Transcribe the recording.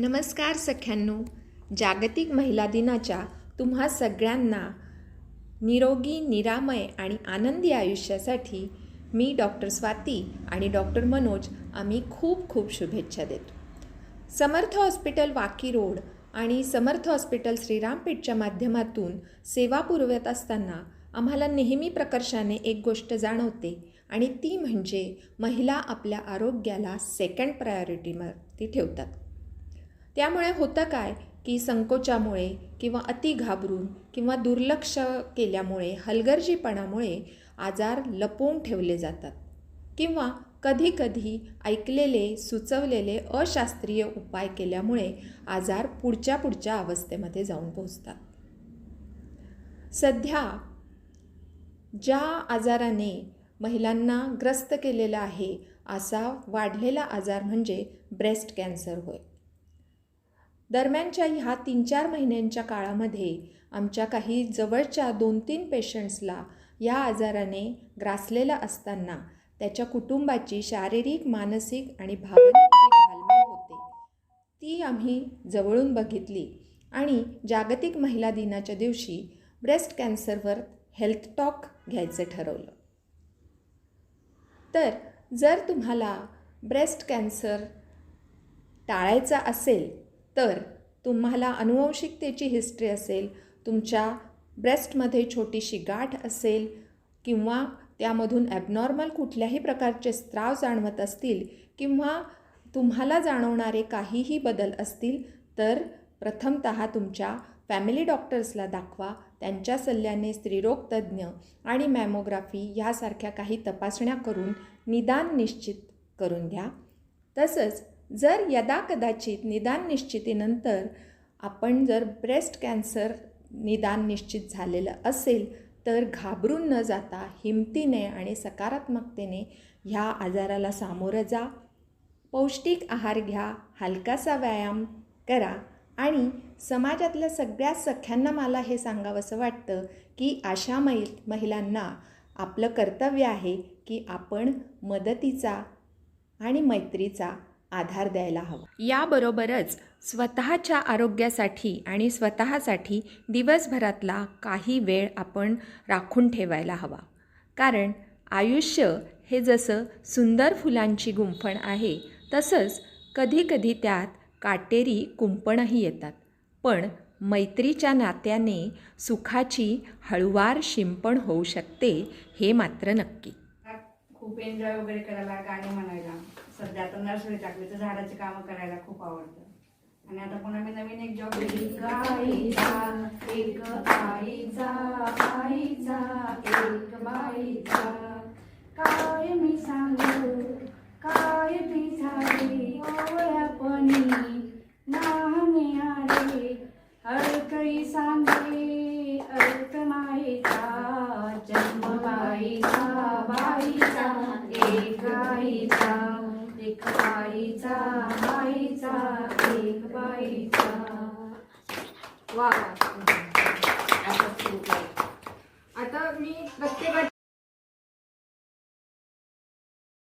नमस्कार सख्यांनो जागतिक महिला दिनाच्या तुम्हा सगळ्यांना निरोगी निरामय आणि आनंदी आयुष्यासाठी मी डॉक्टर स्वाती आणि डॉक्टर मनोज आम्ही खूप खूप शुभेच्छा देतो. समर्थ हॉस्पिटल वाकी रोड आणि समर्थ हॉस्पिटल श्रीरामपेठच्या माध्यमातून सेवा पुरवत असताना आम्हाला नेहमी प्रकर्षाने एक गोष्ट जाणवते आणि ती म्हणजे महिला आपल्या आरोग्याला सेकंड प्रायोरिटीवरती ठेवतात. त्यामुळे होतं काय की संकोचामुळे किंवा अति घाबरून किंवा दुर्लक्ष केल्यामुळे हलगर्जीपणामुळे आजार लपवून ठेवले जातात. किंवा कधीकधी ऐकलेले सुचवलेले अशास्त्रीय उपाय केल्यामुळे आजार पुढच्या पुढच्या अवस्थेमध्ये जाऊन पोहोचतात. सध्या ज्या आजाराने महिलांना ग्रस्त केलेला आहे असा वाढलेला आजार म्हणजे ब्रेस्ट कॅन्सर होय. दरम्यानच्या ह्या तीन चार महिन्यांच्या काळामध्ये आमच्या काही जवळच्या दोन तीन पेशंट्सला या आजाराने ग्रासलेला असताना त्याच्या कुटुंबाची शारीरिक मानसिक आणि भावनिक जी घालमेल होते ती आम्ही जवळून बघितली. आणि जागतिक महिला दिनाच्या दिवशी ब्रेस्ट कॅन्सरवर हेल्थ टॉक घ्यायचं ठरवलं. तर जर तुम्हाला ब्रेस्ट कॅन्सर टाळायचा असेल तर तुम्हाला अनुवंशिकतेची हिस्ट्री असेल तुमच्या ब्रेस्टमध्ये छोटीशी गाठ असेल किंवा त्यामधून ॲबनॉर्मल कुठल्याही प्रकारचे स्त्राव जाणवत असतील किंवा तुम्हाला जाणवणारे काहीही बदल असतील तर प्रथमत तुमच्या फॅमिली डॉक्टर्सला दाखवा त्यांच्या सल्ल्याने स्त्रीरोग तज्ज्ञ आणि मॅमोग्राफी यासारख्या काही तपासण्या करून निदान निश्चित करून घ्या. तसंच जर यदा कदाचित निदान निश्चितीनंतर आपण जर ब्रेस्ट कॅन्सर निदान निश्चित झालेलं असेल तर घाबरून न जाता हिमतीने आणि सकारात्मकतेने ह्या आजाराला सामोरं जा. पौष्टिक आहार घ्या हलकासा व्यायाम करा आणि समाजातल्या सगळ्या सख्यांना मला हे सांगावंसं वाटतं की अशा मै महिलांना आपलं कर्तव्य आहे की आपण मदतीचा आणि मैत्रीचा आधार द्यायला हवा. याबरोबरच स्वतःच्या आरोग्यासाठी आणि स्वतःसाठी दिवसभरातला काही वेळ आपण राखून ठेवायला हवा. कारण आयुष्य हे जसं सुंदर फुलांची गुंफण आहे तसंच कधीकधी त्यात काटेरी कुंपणही येतात. पण मैत्रीच्या नात्याने सुखाची हळुवार शिंपण होऊ शकते हे मात्र नक्की. खूप एन्जॉय वगैरे करायला गाणे म्हणायला. सध्या आता नर्सरी टाकली तर झाडाची कामं करायला खूप आवडतं. आणि आता पुन्हा मी नवीन एक जॉब एक आईचा एक आईचा आईचा एक बाईचा काय मी सांगू काय ती झाली ओळ्यापणी लहाने आले. हळकळी सांगे अर्थ माईचा जन्म बाईचा बाईचा एक आईचा एक बाईचा बाईचा एक बाईचा. वा